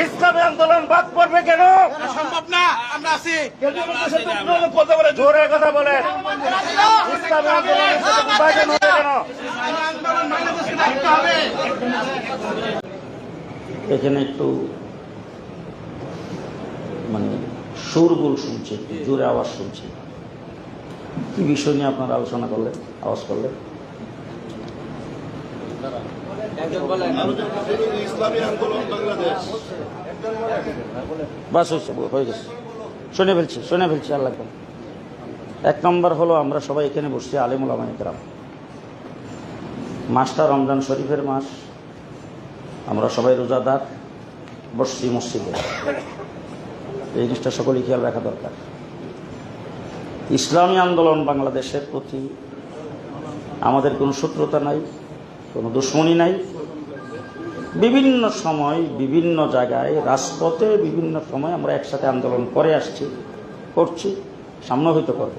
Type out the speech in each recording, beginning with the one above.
ইসলামী আন্দোলন বাদ পড়বে কেন? সম্ভব না আমরা আছি। জোরে কথা বলে। ইসলামী আন্দোলনের সাথে বিভাজন হবে কেন? আন্দোলন হবে। এখানে একটু মানে সুরগুল শুনছে, একটু জোরে আওয়াজ শুনছে। কি বিষয় নিয়ে আপনারা আলোচনা করলেন, আওয়াজ করলেন? বাস হয়ে গেছে। এক নম্বর হলো, আমরা সবাই এখানে বসছি, আলিমুল আমানিকরাম মাসটা রমজান শরীফের মাস। আমরা সবাই রোজাদার, বসছি মসজিদে। এই জিনিসটা সকলেই খেয়াল রাখা দরকার। ইসলামী আন্দোলন বাংলাদেশের প্রতি আমাদের কোনো শত্রুতা নাই, কোনো দুশ্মনী নাই। বিভিন্ন সময়, বিভিন্ন জায়গায়, রাজপথে বিভিন্ন সময় আমরা একসাথে আন্দোলন করে আসছি, করছি, সামনে হয়তো করব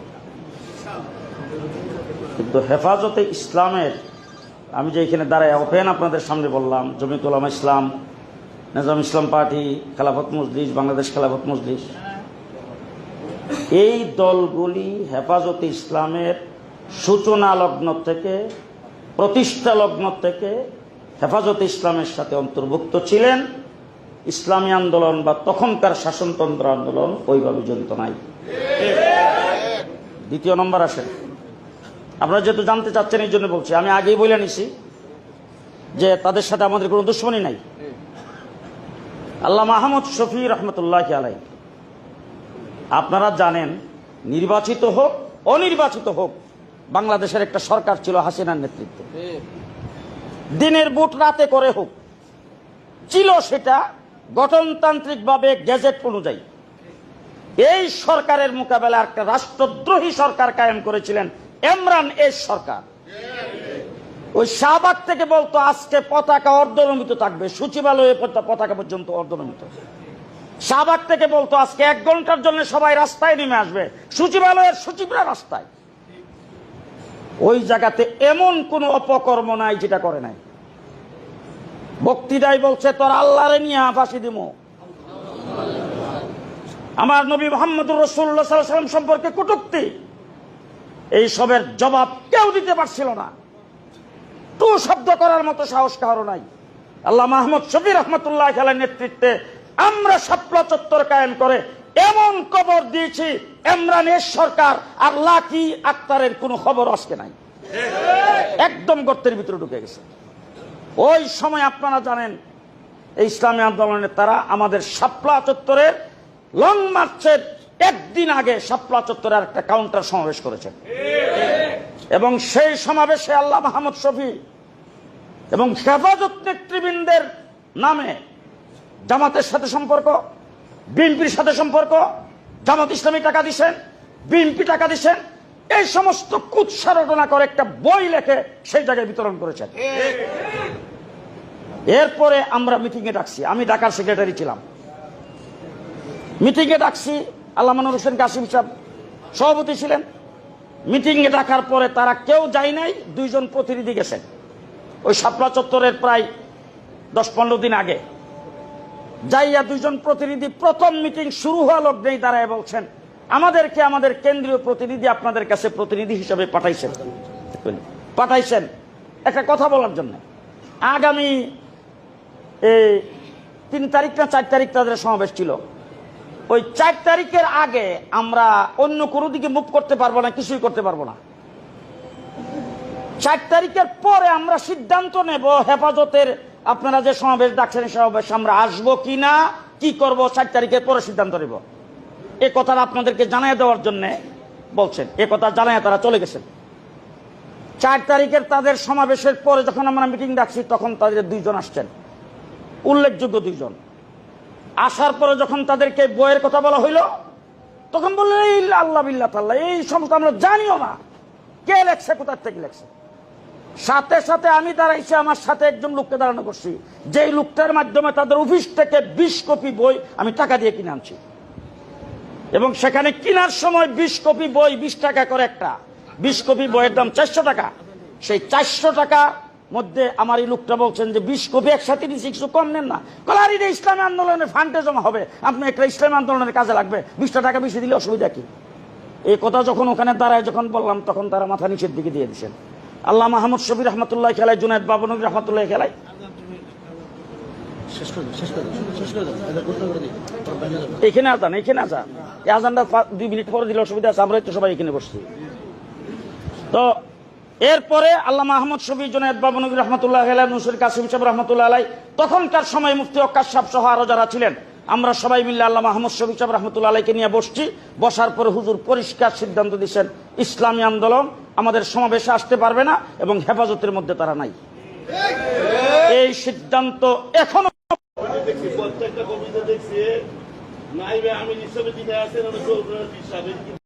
কিন্তু হেফাজতে ইসলামের আমি যে এখানে দাঁড়ায় ওপেন আপনাদের সামনে বললাম জমিতুল আলম ইসলাম, নিজাম ইসলাম পার্টি, খেলাফত মজলিস, বাংলাদেশ খেলাফত মজলিস। এই দলগুলি হেফাজতে ইসলামের সূচনা লগ্ন থেকে, প্রতিষ্ঠা লগ্ন থেকে হেফাজতে ইসলামের সাথে অন্তর্ভুক্ত ছিলেন। ইসলামী আন্দোলন বা তখনকার শাসনতন্ত্র আন্দোলন ওইভাবে জড়িত নাই। দ্বিতীয় নম্বর আসেন। আপনারা যেহেতু জানতে চাচ্ছেন, এই জন্য বলছি। আমি আগেই বলে নিছি যে তাদের সাথে আমাদের কোনো দুশ্মনী নাই। আল্লাহ মাহমুদ শফি রহমতুল্লাহ আলাই আপনারা জানেন, নির্বাচিত হোক, অনির্বাচিত হোক, বাংলাদেশের একটা সরকার ছিল হাসিনার নেতৃত্বে। দিনের বুট রাতে করে হোক, ছিল সেটা গঠনতান্ত্রিকভাবে গেজেট অনুযায়ী। এই সরকারের মোকাবেলা একটা রাষ্ট্রদ্রোহী সরকার কায়েম করেছিলেন এমরান এস সরকার। ওই শাহবাগ থেকে বলতো, আজকে পতাকা অর্ধনমিত থাকবে, সচিবালয়ে পতাকা পর্যন্ত অর্ধনমিত। শাহবাগ থেকে বলতো, আজকে এক ঘণ্টার জন্য সবাই রাস্তায় নেমে আসবে, সচিবালয়ের সচিবরা রাস্তায়। ওই জায়গাতে এমন কোন অপকর্ম নাই যেটা করে নাই। বক্তৃতায় বলছে, তোর আল্লাহরে নিয়ে ফাঁসি দিব আমার নবী মোহাম্মদুর রসুল্লাহ সাল্লাম সম্পর্কে কটুক্তি। এই সবের জবাব কেউ দিতে পারছিল না। টু শব্দ করার মতো সাহস কারও নাই। আল্লাহ মাহমুদ শফি রহমতুল্লাহ খেলার নেতৃত্বে আমরা সাপলা চত্বর কায়েম করে এমন কবর দিয়েছি এমরানের সরকার আর লাকি আক্তারের কোনো খবর আজকে নাই। একদম গর্তের ভিতরে ঢুকে গেছে। ওই সময় আপনারা জানেন ইসলামী আন্দোলনের তারা আমাদের শাপলা চত্বরের লং মার্চের একদিন আগে শাপলা চত্বরে একটা কাউন্টার সমাবেশ করেছেন এবং সেই সমাবেশে আল্লাহ মাহমুদ শফি এবং হেফাজত নেতৃবৃন্দের নামে জামাতের সাথে সম্পর্ক, বিএনপির সাথে সম্পর্ক, জামাত ইসলামী টাকা দিচ্ছেন বিএনপি টাকা দিচ্ছেন এই সমস্ত কুৎসারটনা করে একটা বই লেখে সেই জায়গায় বিতরণ করেছেন। এরপরে আমরা মিটিংয়ে ডাকছি, আমি ঢাকার সেক্রেটারি ছিলাম। মিটিংয়ে ডাকছি আল্লাহ মানুর হোসেন কাসিম সাহেব সভাপতি ছিলেন। মিটিংয়ে ডাকার পরে তারা কেউ যায় নাই, দুইজন প্রতিনিধি গেছেন। ওই শাপলা চত্বরের প্রায় দশ পনেরো দিন আগে। যাইয়া দুইজন প্রতিনিধি প্রথম মিটিং শুরু হওয়া লগ্নেই দাঁড়ায় বলছেন, আমাদেরকে আমাদের কেন্দ্রীয় প্রতিনিধি আপনাদের কাছে প্রতিনিধি হিসেবে পাঠাইছেন। পাঠাইছেন। একটা কথা বলার জন্য। আগামী, এই তিন তারিখ না চার তারিখ তাদের সমাবেশ ছিল। ওই চার তারিখের আগে আমরা অন্য কোনো দিকে মুভ করতে পারব না, কিছুই করতে পারব না। চার তারিখের পরে আমরা সিদ্ধান্ত নেব হেফাজতের, আপনারা যে সমাবেশ ডাকছেন সমাবেশ আমরা আসব কি না কি করব, চার তারিখের পরে সিদ্ধান্ত নেব। এ কথাটা আপনাদেরকে জানিয়ে দেওয়ার জন্য বলছেন, এ কথা জানায় তারা চলে গেছেন। চার তারিখের তাদের সমাবেশের পরে যখন আমরা মিটিং ডাকছি, তখন তাদের দুইজন আসছেন। উল্লেখযোগ্য দুইজন। আসার পরে যখন তাদেরকে বইয়ের কথা বলা হইল, তখন বললেন, এই আল্লাহ বিল্লাহ তাল্লাহ, এই সমস্ত আমরা জানিও না। কে লেখছে, কোথার থেকে লেখছে? সাথে সাথে আমি দাঁড়াইছি, আমার সাথে একজন লোককে দাঁড়ানো করছি। যেই লোকটার মাধ্যমে তাদের অফিস থেকে বিশ কপি বই আমি টাকা দিয়ে কিনে আনছি। এবং সেখানে কেনার সময় বিশ কপি বই, বিশ টাকা করে একটা। বিশ কপি বইয়ের দাম চারশো টাকা। সেই চারশো টাকা মধ্যে আমার এই লোকটা বলছেন যে বিশ কপি একসাথে দিচ্ছি কিছু কম নেন না। কলার এটা ইসলামী আন্দোলনের ফান্ডে জমা হবে। আপনি একটা ইসলামী আন্দোলনের কাজে লাগবে। বিশটা টাকা বেশি দিলে অসুবিধা কি? এই কথা যখন ওখানে দাঁড়ায় যখন বললাম তখন তারা মাথা নিচের দিকে দিয়ে দিচ্ছেন আল্লাহ মাহমুদ শবি রহমতুল্লাহ খেলায় জুনায়দ বাবনবী রহমতুল্লাহ খেলায়। এখানে আজান এখানে আজান। এই আজানটা দুই মিনিট পরে দিলে অসুবিধা আছে আমরা তো সবাই এখানে বসছি। তো এরপরে আল্লাহ মাহমুদ শফি জুনায়দ বাবনগী রহমতুল্লাহ আলাই নুসুর কাসিম সাহেব রহমতুল্লাহ আলাই তখনকার সময় মুফতি অক্কাশ সহ আরও যারা ছিলেন, আমরা সবাই মিলে আল্লাহ মাহমুদ শফি সাহেব রহমতুল্লাহ আলাইকে নিয়ে বসছি। বসার পরে হুজুর পরিষ্কার সিদ্ধান্ত দিচ্ছেন ইসলামী আন্দোলন আমাদের সমাবেশে আসতে পারবে না এবং হেফাজতের মধ্যে তারা নাই। এই সিদ্ধান্ত এখনও প্রত্যেকটা কবিতা